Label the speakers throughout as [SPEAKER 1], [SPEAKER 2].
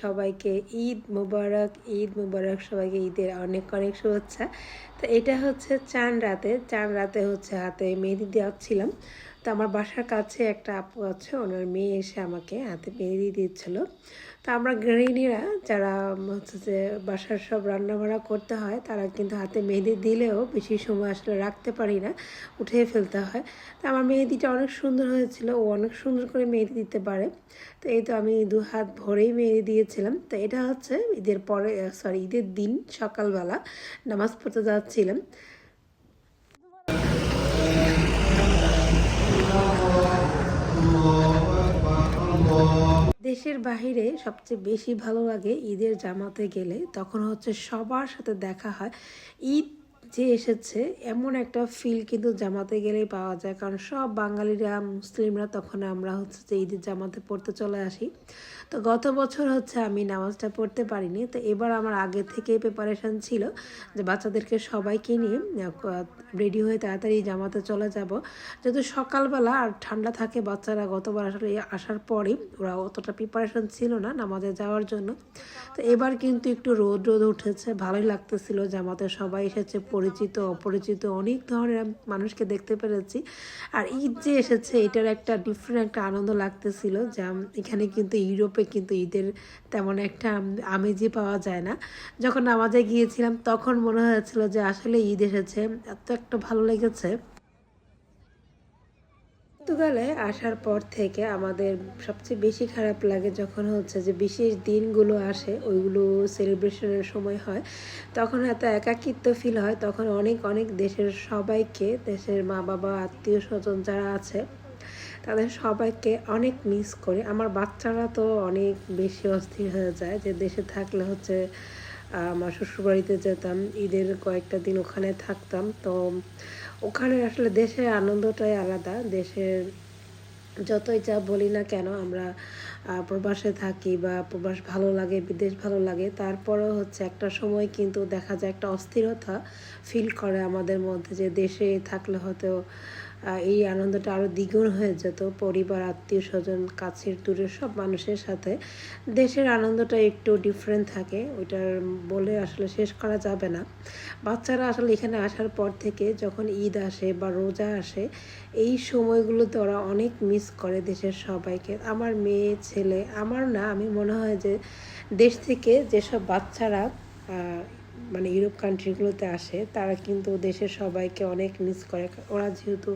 [SPEAKER 1] সবাইকে ঈদ মুবারক ঈদ মুবারক, সবাইকে ঈদের অনেক অনেক শুভেচ্ছা। তো এটা হচ্ছে চান রাতে চান রাতে হচ্ছে হাতে মেহেদি দেওয়াচ্ছিলাম তো আমার বাসার কাছে একটা আপু আছে, ওনার মেয়ে এসে আমাকে হাতে মেহেদি দিচ্ছিল। তো আমরা গৃহিণীরা যারা হচ্ছে যে বাসার সব রান্নাবাড়া করতে হয়, তারা কিন্তু হাতে মেহেদি দিলেও বেশি সময় আসলে রাখতে পারি না উঠিয়ে ফেলতে হয়। তা আমার মেহেদিটা অনেক সুন্দর হয়েছিল, ও অনেক সুন্দর করে মেহেদি দিতে পারে। তো এই তো আমি দু হাত ভরেই মেহেদি দিয়েছিলাম। তো এটা হচ্ছে ঈদের পরে সরি ঈদের দিন সকালবেলা নামাজ পড়তে যাচ্ছিলাম। দেশের বাহিরে সবচেয়ে বেশি ভালো লাগে ঈদের জামাতে গেলে, তখন হচ্ছে সবার সাথে দেখা হয়। ঈদ যে এসেছে, এমন একটা ফিল কিন্তু জামাতে গেলেই পাওয়া যায়, কারণ সব বাঙালিরা, মুসলিমরা তখন আমরা হচ্ছে যে ঈদের জামাতে পড়তে চলে আসি। তো গত বছর হচ্ছে আমি নামাজটা পড়তে পারিনি। তো এবার আমার আগে থেকে প্রিপারেশান ছিল যে বাচ্চাদেরকে সবাইকে নিয়ে রেডি হয়ে তাড়াতাড়ি জামাতে চলে যাব। যেহেতু সকালবেলা আর ঠান্ডা থাকে বাচ্চারা, গতবার আসলে আসার পরে ওরা অতটা প্রিপারেশন ছিল না নামাজে যাওয়ার জন্য। তো এবার কিন্তু একটু রোদ রোদ উঠেছে, ভালোই লাগতেছিল জামাতে সবাই এসেছে, পরিচিত, অপরিচিত, অনেক ধরনের মানুষকে দেখতে পেরেছি। আর ঈদ যে এসেছে, এটার একটা ডিফারেন্ট একটা আনন্দ লাগতেছিল যে এখানে কিন্তু ইউরোপে কিন্তু ঈদের তেমন একটা আমেজই পাওয়া যায় না। যখন নামাজে গিয়েছিলাম, তখন মনে হয়েছিল যে আসলে ঈদ এসেছে। এত একটা ভালো লেগেছে। পর্তুগালে আসার পর থেকে আমাদের সবচেয়ে বেশি খারাপ লাগে যখন হচ্ছে যে বিশেষ দিনগুলো আসে, ওইগুলো সেলিব্রেশনের সময় হয়। তখন এত একাকিত্ব ফিল হয়, তখন অনেক অনেক দেশের সবাইকে, দেশের মা বাবা আত্মীয় স্বজন যারা আছে তাদের সবাইকে অনেক মিস করে। আমার বাচ্চারা তো অনেক বেশি অস্থির হয়ে যায় যে দেশে থাকলে হচ্ছে আমার শ্বশুরবাড়িতে যেতাম, ঈদের কয়েকটা দিন ওখানে থাকতাম। তো ওখানে আসলে দেশের আনন্দটাই আলাদা। দেশের যতই যা বলি না কেন আমরা প্রবাসে থাকি বা প্রবাস ভালো লাগে, বিদেশ ভালো লাগে, তারপরেও হচ্ছে একটা সময় কিন্তু দেখা যায় একটা অস্থিরতা ফিল করে আমাদের মধ্যে যে দেশে থাকলে হয়তো এই আনন্দটা আরও দ্বিগুণ হয়ে যেত। পরিবার, আত্মীয় স্বজন, কাছের দূরের সব মানুষের সাথে। দেশের আনন্দটা একটু ডিফারেন্ট থাকে। ওইটার বলে আসলে শেষ করা যাবে না। বাচ্চারা আসলে এখানে আসার পর থেকে যখন ঈদ আসে বা রোজা আসে, এই সময়গুলোতে ওরা অনেক মিস করে দেশের সবাইকে। আমার মেয়ে, ছেলে, আমার না, আমি মনে হয় যে দেশ থেকে যেসব বাচ্চারা মানে ইউরোপ কান্ট্রিগুলোতে আসে, তারা কিন্তু দেশের সবাইকে অনেক মিস করে। ওরা যেহেতু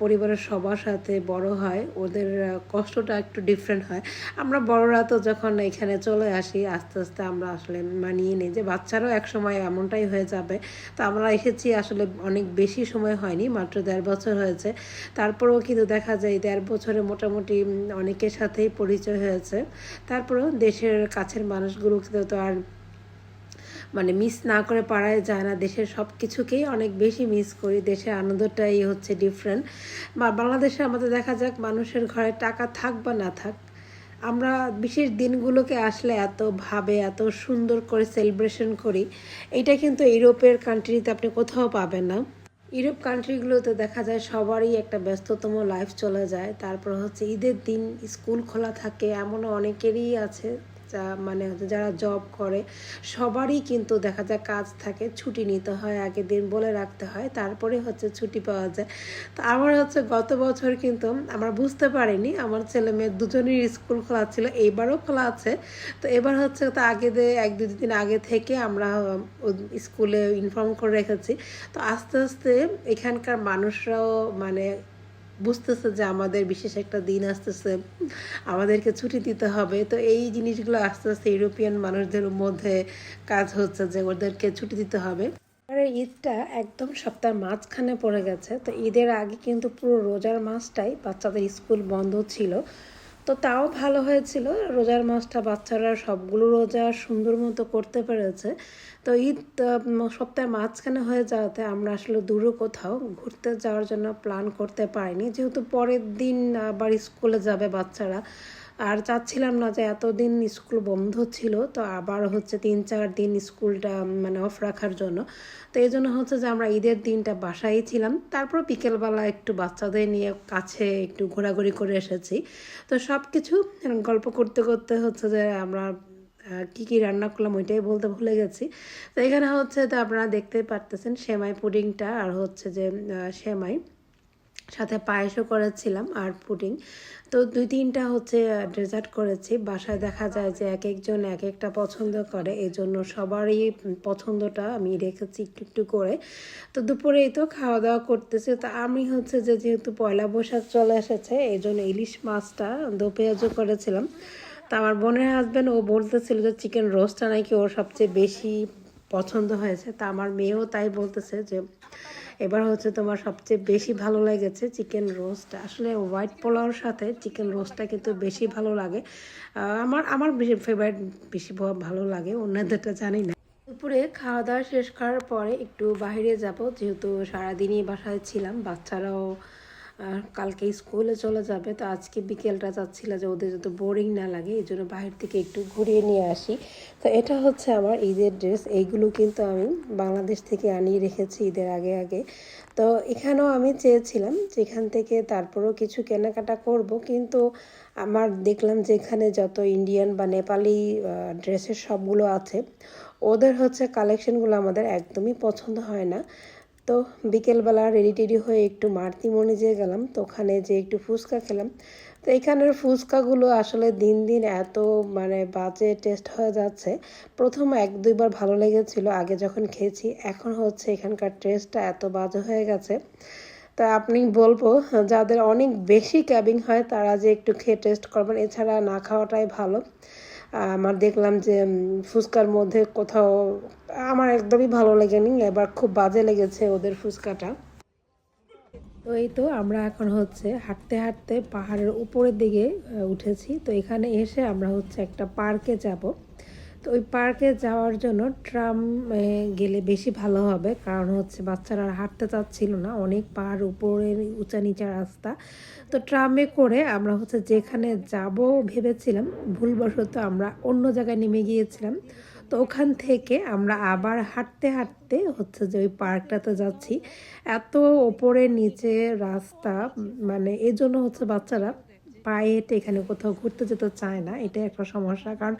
[SPEAKER 1] পরিবারের সবার সাথে বড় হয়, ওদের কষ্টটা একটু ডিফারেন্ট হয়। আমরা বড়রা তো যখন এখানে চলে আসি, আস্তে আস্তে আমরা আসলে মানিয়ে নিই যে বাচ্চারাও এক সময় এমনটাই হয়ে যাবে। তো আমরা এসেছি আসলে অনেক বেশি সময় হয়নি, মাত্র দেড় বছর হয়েছে। তারপরেও কিন্তু দেখা যায় দেড় বছরে মোটামুটি অনেকের সাথেই পরিচয় হয়েছে। তারপরেও দেশের কাছের মানুষগুলোকে তো আর মানে মিস না করে পারায় যায় না। দেশের সব কিছুকেই অনেক বেশি মিস করি। দেশের আনন্দটাই হচ্ছে ডিফারেন্ট বা বাংলাদেশে আমাদের দেখা যাক, মানুষের ঘরে টাকা থাক বা না থাক, আমরা বিশেষ দিনগুলোকে আসলে এত ভাবে এত সুন্দর করে সেলিব্রেশন করি। এটা কিন্তু ইউরোপের কান্ট্রিতে আপনি কোথাও পাবেন না। ইউরোপ কান্ট্রিগুলোতে দেখা যায় সবারই একটা ব্যস্ততম লাইফ চলে যায়। তারপর হচ্ছে ঈদের দিন স্কুল খোলা থাকে, এমনও অনেকেরই আছে। মানে যারা জব করে, সবারই কিন্তু দেখা যায় কাজ থাকে, ছুটি নিতে হয়, আগের দিন বলে রাখতে হয়, তারপরে হচ্ছে ছুটি পাওয়া যায়। তো আমার হচ্ছে গত বছর কিন্তু আমরা বুঝতে পারিনি, আমার ছেলে মেয়ে দুজনের স্কুল খোলা ছিল, এইবারও খোলা আছে। তো এবার হচ্ছে তো আগে এক দু দিন আগে থেকে আমরা স্কুলে ইনফর্ম করে রেখেছি। তো আস্তে আস্তে এখানকার মানুষরাও মানে বুঝতেছে যে আমাদের বিশেষ একটা দিন আসতেছে, আমাদেরকে ছুটি দিতে হবে। তো এই জিনিসগুলো আস্তে আস্তে ইউরোপিয়ান মানুষদের মধ্যে কাজ হচ্ছে যে ওদেরকে ছুটি দিতে হবে। আর ঈদটা একদম সপ্তাহের মাঝখানে পড়ে গেছে। তো ঈদের আগে কিন্তু পুরো রোজার মাসটাই বাচ্চাদের স্কুল বন্ধ ছিল। তো তাও ভালো হয়েছিল। রোজার মাসটা বাচ্চারা সবগুলো রোজা সুন্দর মতো করতে পেরেছে। তো ঈদ সপ্তাহের মাঝখানে হয়ে যাওয়াতে আমরা আসলে দূরে কোথাও ঘুরতে যাওয়ার জন্য প্ল্যান করতে পারিনি। যেহেতু পরের দিন আবার স্কুলে যাবে বাচ্চারা। আর চাচ্ছিলাম না যে এতদিন স্কুল বন্ধ ছিল, তো আবার হচ্ছে তিন চার দিন স্কুলটা মানে অফ রাখার জন্য। তো এই জন্য হচ্ছে যে আমরা ঈদের দিনটা বাসায় ছিলাম। তারপর বিকেলবেলা একটু বাচ্চাদের নিয়ে কাছে একটু ঘোরাঘুরি করে এসেছি। তো সব কিছু গল্প করতে করতে হচ্ছে যে আমরা কি কি রান্না করলাম ওইটাই বলতে ভুলে গেছি। তো এখানে হচ্ছে তো আপনারা দেখতেই পারতেছেন সেমাই পুডিংটা আর হচ্ছে যে সেমাই। সাথে পায়েসও করেছিলাম আর পুডিং। তো দুই তিনটা হচ্ছে ডেজার্ট করেছি। বাসায় দেখা যায় যে এক একজন এক একটা পছন্দ করে এই জন্য সবারই পছন্দটা আমি রেখেছি একটু একটু করে। তো দুপুরেই তো খাওয়া দাওয়া করতেছি। তো আমি হচ্ছে যে যেহেতু পয়লা বৈশাখ চলে এসেছে এই জন্য ইলিশ মাছটা দো পেঁয়াজও করেছিলাম। তো আমার বোনের হাজব্যান্ড ও বলতেছিল যে চিকেন রোস্টটা নাকি ওর সবচেয়ে বেশি পছন্দ হয়েছে। তা আমার মেয়েও তাই বলতেছে যে এবার হচ্ছে তোমার সবচেয়ে বেশি ভালো লেগেছে চিকেন রোস্ট। আসলে হোয়াইট পোলাওর সাথে চিকেন রোস্টটা কিন্তু বেশি ভালো লাগে। আমার আমার ফেভারিট বেশি ভালো লাগে, অন্যদেরটা জানি না। দুপুরে খাওয়া দাওয়া শেষ করার পরে একটু বাইরে যাব, যেহেতু সারাদিনই বাসায় ছিলাম, বাচ্চারাও কালকে স্কুলে চলে যাবে, তো আজকে বিকেলটা চাচ্ছিল যে ওদের যত বোরিং না লাগে, এই জন্য বাহির থেকে একটু ঘুরিয়ে নিয়ে আসি। তো এটা হচ্ছে আমার ঈদের ড্রেস এইগুলো কিন্তু আমি বাংলাদেশ থেকে আনিয়ে রেখেছি ঈদের আগে আগে। তো এখানেও আমি চেয়েছিলাম যেখান থেকে তারপরেও কিছু কেনাকাটা করব, কিন্তু আমার দেখলাম যে এখানে যত ইন্ডিয়ান বা নেপালি ড্রেসের সবগুলো আছে, ওদের হচ্ছে কালেকশনগুলো আমাদের একদমই পছন্দ হয় না। তো বিকেলবেলা রেডি টেডি হয়ে একটু মারতি মনে যেয়ে গেলাম, তো ওখানে যে একটু ফুচকা খেলাম। তো এখানের ফুচকাগুলো আসলে দিন দিন এত মানে বাজে টেস্ট হয়ে যাচ্ছে। প্রথম এক দুইবার ভালো লেগেছিল, আগে যখন খেয়েছি, এখন হচ্ছে এখানকার টেস্টটা এত বাজে হয়ে গেছে। তা আপনি বলব, যাদের অনেক বেশি ক্যাবিং হয়, তারা যে একটু খেয়ে টেস্ট করবেন, এছাড়া না খাওয়াটাই ভালো। আমার দেখলাম যে ফুচকার মধ্যে কোথাও, আমার একদমই ভালো লেগেনি, এবার খুব বাজে লেগেছে ওদের ফুচকাটা। তো এই তো আমরা এখন হচ্ছে হাঁটতে হাঁটতে পাহাড়ের উপরের দিকে উঠেছি। তো এখানে এসে আমরা হচ্ছে একটা পার্কে যাব। তো ওই পার্কে যাওয়ার জন্য ট্রাম গেলে বেশি ভালো হবে। কারণ হচ্ছে বাচ্চারা আর হাঁটতে চাচ্ছিল না। অনেক পাহাড় উপরের উঁচা নিচা রাস্তা। তো ট্রামে করে আমরা হচ্ছে যেখানে যাব ভেবেছিলাম, ভুলবশত আমরা অন্য জায়গায় নেমে গিয়েছিলাম। তো ওখান থেকে আমরা আবার হাঁটতে হাঁটতে হচ্ছে যে ওই পার্কটাতে যাচ্ছি। এত ওপরে নিচে রাস্তা মানে এজন্য হচ্ছে বাচ্চারা পায়ে এখানে কোথাও ঘুরতে যেতে চায় না এটা একটা সমস্যা। কারণ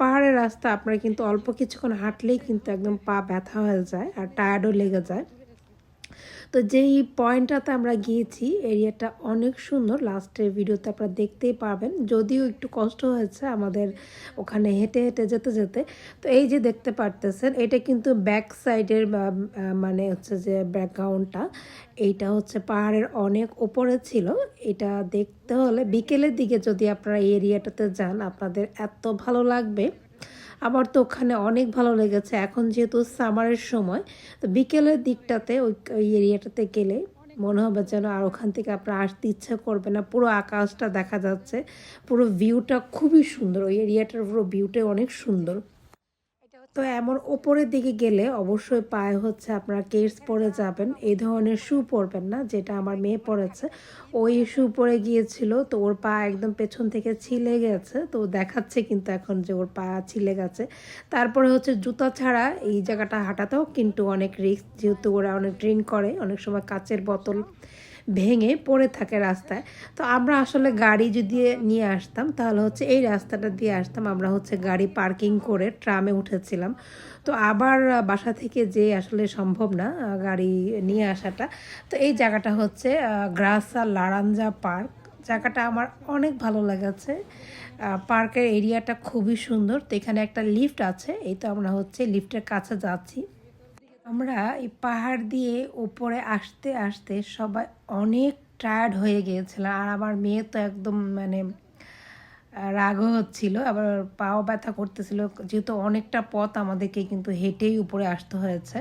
[SPEAKER 1] পাহাড়ের রাস্তা আপনার কিন্তু অল্প কিছুক্ষণ হাঁটলেই কিন্তু একদম পা ব্যথা হয়ে যায় আর টায়ার্ডও লেগে যায়। তো যেই পয়েন্টটাতে আমরা গিয়েছি, এরিয়াটা অনেক সুন্দর। লাস্টের ভিডিওতে আপনারা দেখতেই পাবেন যদিও একটু কষ্ট হয়েছে আমাদের ওখানে হেঁটে হেঁটে যেতে যেতে। তো এই যে দেখতে পারতেছেন, এটা কিন্তু ব্যাক সাইডের মানে হচ্ছে যে ব্যাকগ্রাউন্ডটা। এইটা হচ্ছে পাহাড়ের অনেক ওপরে ছিল। এটা দেখতে হলে বিকেলের দিকে যদি আপনারা এরিয়াটাতে যান, আপনাদের এত ভালো লাগবে। আমার তো ওখানে অনেক ভালো লেগেছে। এখন যেহেতু সামারের সময়, তো বিকেলের দিকটাতে ওই ওই এরিয়াটাতে গেলে মনে হবে যেন আর ওখান থেকে আপনার আসতে ইচ্ছা করবে না। পুরো আকাশটা দেখা যাচ্ছে, পুরো ভিউটা খুবই সুন্দর। ওই এরিয়াটার পুরো ভিউটা অনেক সুন্দর। তো এমন ওপরের দিকে গেলে অবশ্যই পায়ে হচ্ছে আপনারা কেটস পরে যাবেন। এই ধরনের শু পরবেন না, যেটা আমার মেয়ে পরেছে। ওই শু পরে গিয়েছিল, তো ওর পা একদম পেছন থেকে ছিলে গেছে, তো দেখাচ্ছে কিন্তু এখন যে ওর পা ছিলে গেছে। তারপরে হচ্ছে জুতা ছাড়া এই জায়গাটা হাঁটাতেও কিন্তু অনেক রিস্ক যেহেতু ওরা অনেক ড্রিঙ্ক করে, অনেক সময় কাচের বোতল। ভেঙে পড়ে থাকে রাস্তায়। তো আমরা আসলে গাড়ি যদি নিয়ে আসতাম, তাহলে হচ্ছে এই রাস্তাটা দিয়ে আসতাম। আমরা হচ্ছে গাড়ি পার্কিং করে ট্রামে উঠেছিলাম। তো আবার বাসা থেকে যে আসলে সম্ভব না গাড়ি নিয়ে আসাটা, তো এই জায়গাটা হচ্ছে গ্রাসা লারাঞ্জা পার্ক। জায়গাটা আমার অনেক ভালো লেগেছে। পার্কের এরিয়াটা খুবই সুন্দর। তো এখানে একটা লিফট আছে, এই তো আমরা হচ্ছে লিফটের কাছে যাচ্ছি। আমরা এই পাহাড় দিয়ে ওপরে আসতে আসতে সবাই অনেক টায়ার্ড হয়ে গিয়েছিলাম। আর আমার মেয়ে তো একদম মানে রাগও হচ্ছিল, আবার পাও ব্যথা করতেছিল। যেহেতু অনেকটা পথ আমাদেরকে কিন্তু হেঁটেই উপরে আসতে হয়েছে।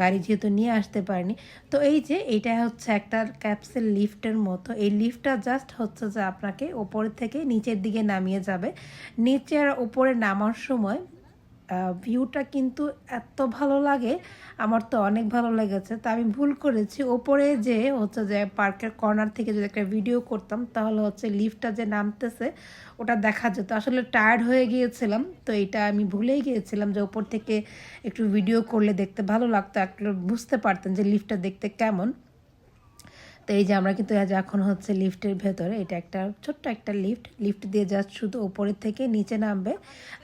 [SPEAKER 1] গাড়ি যেহেতু নিয়ে আসতে পারিনি। তো এই যে এটা হচ্ছে একটা ক্যাপসেল লিফটের মতো। এই লিফটটা জাস্ট হচ্ছে যে আপনাকে ওপরের থেকে নিচের দিকে নামিয়ে যাবে। নিচে আর ওপরে নামার সময় ভিউটা কিন্তু এত ভালো লাগে, আমার তো অনেক ভালো লেগেছে। তা আমি ভুল করেছি। ওপরে যে হচ্ছে যে পার্কের কর্নার থেকে যদি একটা ভিডিও করতাম, তাহলে হচ্ছে লিফটটা যে নামতেছে, ওটা দেখা যেত। আসলে টায়ার্ড হয়ে গিয়েছিলাম, তো এটা আমি ভুলেই গিয়েছিলাম যে ওপর থেকে একটু ভিডিও করলে দেখতে ভালো লাগতো, একটু বুঝতে পারতেন যে লিফটটা দেখতে কেমন। তো এই যে আমরা কিন্তু আজ এখন হচ্ছে লিফটের ভেতরে, এটা একটা ছোট্ট একটা লিফট লিফট দিয়ে জাস্ট শুধু ওপরের থেকে নিচে নামবে।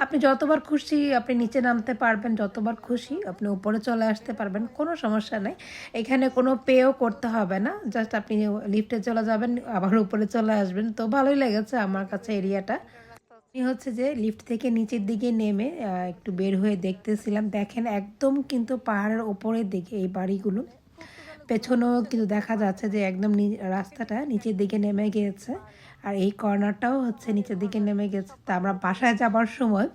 [SPEAKER 1] আপনি যতবার খুশি আপনি নিচে নামতে পারবেন, যতবার খুশি আপনি উপরে চলে আসতে পারবেন, কোনো সমস্যা নেই। এখানে কোনো পেও করতে হবে না জাস্ট আপনি লিফটে চলে যাবেন, আবার উপরে চলে আসবেন। তো ভালোই লেগেছে আমার কাছে এরিয়াটা। আমি হচ্ছে যে লিফট থেকে নিচের দিকে নেমে একটু বের হয়ে দেখতেছিলাম। দেখেন একদম কিন্তু পাহাড়ের ওপরের দিকে এই বাড়িগুলো। পেছনেও কিন্তু দেখা যাচ্ছে যে একদম রাস্তাটা নিচের দিকে নেমে গিয়েছে। আর এই কর্নারটাও হচ্ছে নিচের দিকে নেমে গেছে তা আমরা বাসায় যাবার সময়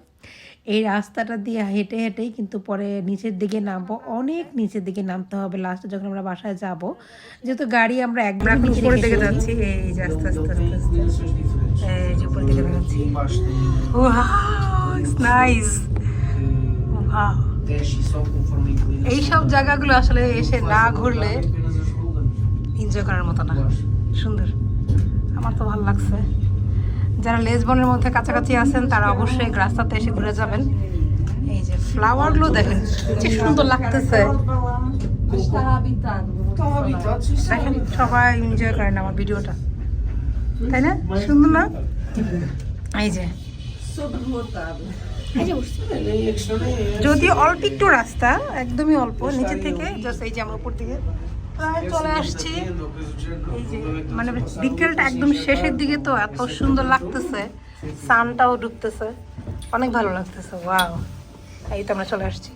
[SPEAKER 1] এই রাস্তাটা দিয়ে হেঁটে হেঁটেই কিন্তু পরে নিচের দিকে নামবো। অনেক নিচের দিকে নামতে হবে লাস্টে যখন আমরা বাসায় যাব। যেহেতু গাড়ি আমরা একদম উপরের দিকে যাচ্ছি। এই যে আস্তে আস্তে আস্তে আস্তে এই যে উপরের দিকে যাচ্ছি। Nice
[SPEAKER 2] inclinação.
[SPEAKER 1] এইসব জায়গাগুলো আসলে এসে না ঘুরলে এনজয় করার মতো না। সুন্দর। আমার তো ভালো লাগছে। যারা লেসবনের মধ্যে কাছাকাছি আছেন, তারা অবশ্যই রাস্তাতে এসে ঘুরে যাবেন। এই যে ফ্লাওয়ারগুলো দেখেন, কি সুন্দর লাগতেছে। দেখেন, সবাই এনজয় করেন আমার ভিডিওটা। তাই না? সুন্দর না? এই যে। যদি অল্প একটু রাস্তা, একদমই অল্প, নিচে থেকে জাস্ট এই যে আমরা উপর দিকে প্রায় চলে আসছি। এই যে মানে বিকেলটা একদম শেষের দিকে তো এত সুন্দর লাগতেছে, সানটাও ডুবতেছে, অনেক ভালো লাগতেছে ওয়াও এই তো আমরা চলে আসছি।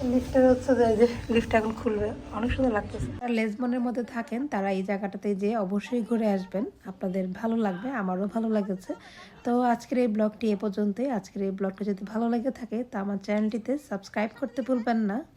[SPEAKER 1] লিফটের হচ্ছে যে লিফট এখন খুলবে। অনেক সুন্দর লাগতেছে। যারা লেসবনের মধ্যে থাকেন, তারা এই জায়গাটাতে যে অবশ্যই ঘুরে আসবেন। আপনাদের ভালো লাগবে, আমারও ভালো লেগেছে। তো আজকের এই ব্লগটি এ পর্যন্তই। আজকের এই ব্লগটা যদি ভালো লেগে থাকে, তা আমার চ্যানেলটিতে সাবস্ক্রাইব করতে ভুলবেন না।